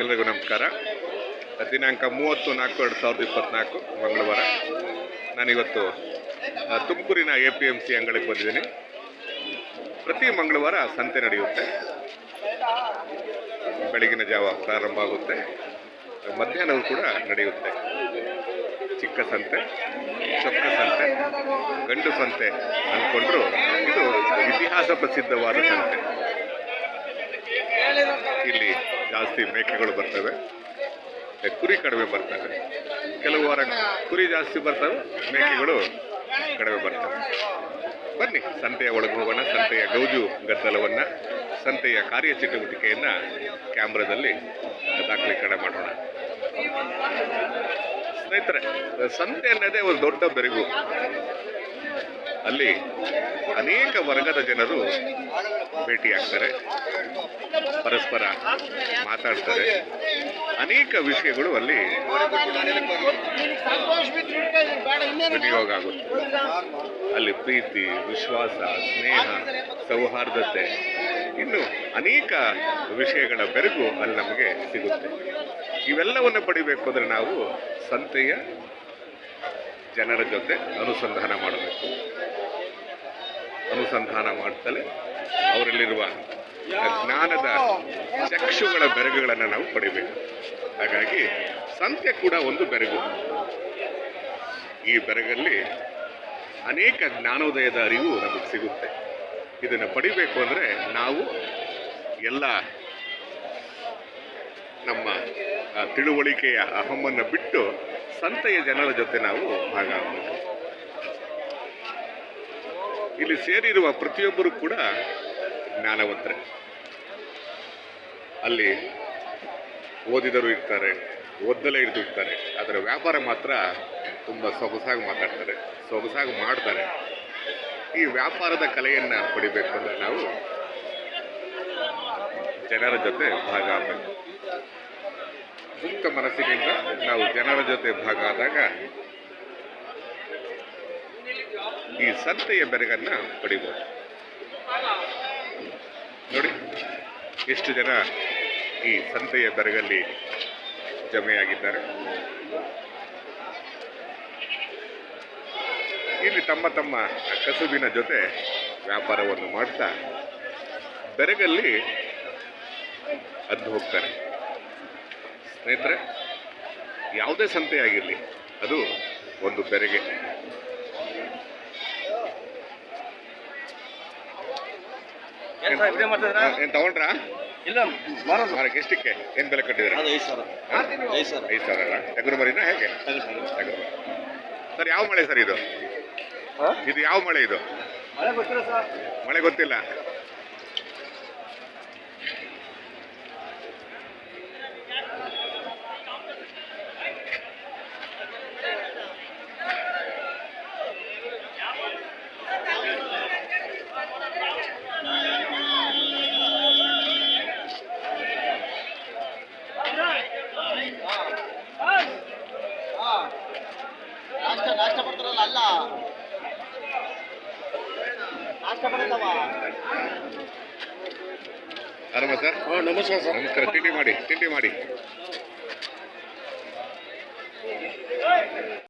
ಎಲ್ಲರಿಗೂ ನಮಸ್ಕಾರ. ದಿನಾಂಕ ಮೂವತ್ತು ನಾಲ್ಕು, ಎರಡು ಸಾವಿರದ ಇಪ್ಪತ್ನಾಲ್ಕು, ಮಂಗಳವಾರ. ನಾನಿವತ್ತು ತುಮಕೂರಿನ ಎ ಪಿ ಎಂ ಸಿ ಅಂಗಡಿಗೆ ಬಂದಿದ್ದೀನಿ. ಪ್ರತಿ ಮಂಗಳವಾರ ಸಂತೆ ನಡೆಯುತ್ತೆ. ಬೆಳಗಿನ ಜಾವ ಪ್ರಾರಂಭ ಆಗುತ್ತೆ. ಮಧ್ಯಾಹ್ನವೂ ಕೂಡ ನಡೆಯುತ್ತೆ. ಚಿಕ್ಕ ಸಂತೆ ಚೊಕ್ಕ ಸಂತೆ, ಗಂಡು ಸಂತೆ ಅಂದ್ಕೊಂಡ್ರು ಇದು ಇತಿಹಾಸ ಪ್ರಸಿದ್ಧವಾದ ಸಂತೆ. ಇಲ್ಲಿ ಜಾಸ್ತಿ ಮೇಕೆಗಳು ಬರ್ತವೆ. ಕುರಿ ಕಡಿಮೆ ಬರ್ತವೆ. ಕೆಲವು ವಾರ ಕುರಿ ಜಾಸ್ತಿ ಬರ್ತವೆ, ಮೇಕೆಗಳು ಕಡಿಮೆ ಬರ್ತವೆ. ಬನ್ನಿ. ಸಂತೆಯ ಒಳಗೆ ಸಂತೆಯ ಗೌಜು ಗದ್ದಲವನ್ನು, ಸಂತೆಯ ಕಾರ್ಯಚಟುವಟಿಕೆಯನ್ನು ಕ್ಯಾಮ್ರಾದಲ್ಲಿ ದಾಖಲೀಕರಣ ಮಾಡೋಣ. ಸ್ನೇಹಿತರೆ, ಸಂತೆ ಅನ್ನೋದೇ ಒಂದು ದೊಡ್ಡ ಬೆರಗು. ಅಲ್ಲಿ ಅನೇಕ ವರ್ಗದ ಜನರು ಭೇಟಿಯಾಗ್ತಾರೆ. ಪರಸ್ಪರ ಮಾತಾಡ್ತಾರೆ. ಅನೇಕ ವಿಷಯಗಳು ಅಲ್ಲಿ ವಿನಿಯೋಗ ಆಗುತ್ತೆ ಅಲ್ಲಿ ಪ್ರೀತಿ, ವಿಶ್ವಾಸ, ಸ್ನೇಹ, ಸೌಹಾರ್ದತೆ, ಇನ್ನು ಅನೇಕ ವಿಷಯಗಳ ಬೆರಗು ಅಲ್ಲಿ ನಮಗೆ ಸಿಗುತ್ತೆ. ಇವೆಲ್ಲವನ್ನು ಪಡಿಬೇಕು ಅಂದರೆ ನಾವು ಸಂತೆಯ ಜನರ ಜೊತೆ ಅನುಸಂಧಾನ ಮಾಡಬೇಕು. ಅನುಸಂಧಾನ ಮಾಡ್ತಲೇ ಅವರಲ್ಲಿರುವ ಜ್ಞಾನದ ಚಕ್ಷುಗಳ ಬೆರಗುಗಳನ್ನು ನಾವು ಪಡಿಬೇಕು. ಹಾಗಾಗಿ ಸಂತೆ ಕೂಡ ಒಂದು ಬೆರಗು. ಈ ಬೆರಗಲ್ಲಿ ಅನೇಕ ಜ್ಞಾನೋದಯದ ಅರಿವು ನಮಗೆ ಸಿಗುತ್ತೆ. ಇದನ್ನು ಪಡಿಬೇಕು ಅಂದರೆ ನಾವು ಎಲ್ಲ ನಮ್ಮ ತಿಳುವಳಿಕೆಯ ಅಹಮ್ಮನ್ನು ಬಿಟ್ಟು ಸಂತೆಯ ಜನರ ಜೊತೆ ನಾವು ಭಾಗ ಇಲ್ಲಿ ಸೇರಿರುವ ಪ್ರತಿಯೊಬ್ಬರು ಕೂಡ ಜ್ಞಾನವಂತರೆ. ಅಲ್ಲಿ ಓದಿದರು ಇರ್ತಾರೆ ಓದ್ದಲೇ ಇರ್ತಾರೆ. ಅದರ ವ್ಯಾಪಾರ ಮಾತ್ರ ತುಂಬ ಸೊಗಸಾಗಿ ಮಾತಾಡ್ತಾರೆ, ಸೊಗಸಾಗಿ ಮಾಡ್ತಾರೆ. ಈ ವ್ಯಾಪಾರದ ಕಲೆಯನ್ನು ಪಡಿಬೇಕು ಅಂದರೆ ನಾವು ಜನರ ಜೊತೆ ಭಾಗ ಆಗಬೇಕು. ಮುಕ್ತ ಮನಸ್ಸಿನಿಂದ ನಾವು ಜನರ ಜೊತೆ ಭಾಗ ಆದಾಗ ಈ ಸಂತೆಯ ಬೆರಗನ್ನ ಪಡಿಬೋದು. ನೋಡಿ, ಎಷ್ಟು ಜನ ಈ ಸಂತೆಯ ಬೆರಗಲ್ಲಿ ಜಮೆಯಾಗಿದ್ದಾರೆ. ಇಲ್ಲಿ ತಮ್ಮ ತಮ್ಮ ಕಸುಬಿನ ಜೊತೆ ವ್ಯಾಪಾರವನ್ನು ಮಾಡ್ತಾ ಬೆರಗಲ್ಲಿ ಅದ್ದು ಹೋಗ್ತಾರೆ. ಸ್ನೇಹಿತರೆ ಯಾವುದೇ ಸಂತೆ ಆಗಿರಲಿ ಅದು ಒಂದು ಬೆರೆಗೆ. ತಗೊಂಡ್ರಾ? ಇಲ್ಲ ಮಾರೋದು ಮಾರಕ್ಕೆ ಎಷ್ಟಕ್ಕೆ? ಏನು ಬೆಲೆ ಕಟ್ಟಿದ್ರೆ ಅದು ಐದು ಸಾವಿರ. ಐದು ಸಾವಿರ. ಐದು ಸಾವಿರ ಟಗರು ಮರಿನಾ ಹೇಗೆ? ತಗೊಳ್ಳಿ. ಟಗರು ಮರಿ ಸರ್ ಯಾವ ಮಳೆ ಸರ್ ಇದು? ಹಾ? ಇದು ಯಾವ ಮಳೆ ಇದು? ಮಳೆ ಗೊತ್ತಿಲ್ಲ ಸರ್. ಮಳೆ ಗೊತ್ತಿಲ್ಲ. ನಾಷ್ಟ ನಾಷ್ಟ ಮಾಡ್ತಾರಲ್ಲ ಅಲ್ಲ. ನಾಷ್ಟ ಆರಾಮ ಸರ್? ನಮಸ್ಕಾರ ಸರ್. ನಮಸ್ಕಾರ ತಿಂಡಿ ಮಾಡಿ ತಿಂಡಿ ಮಾಡಿ.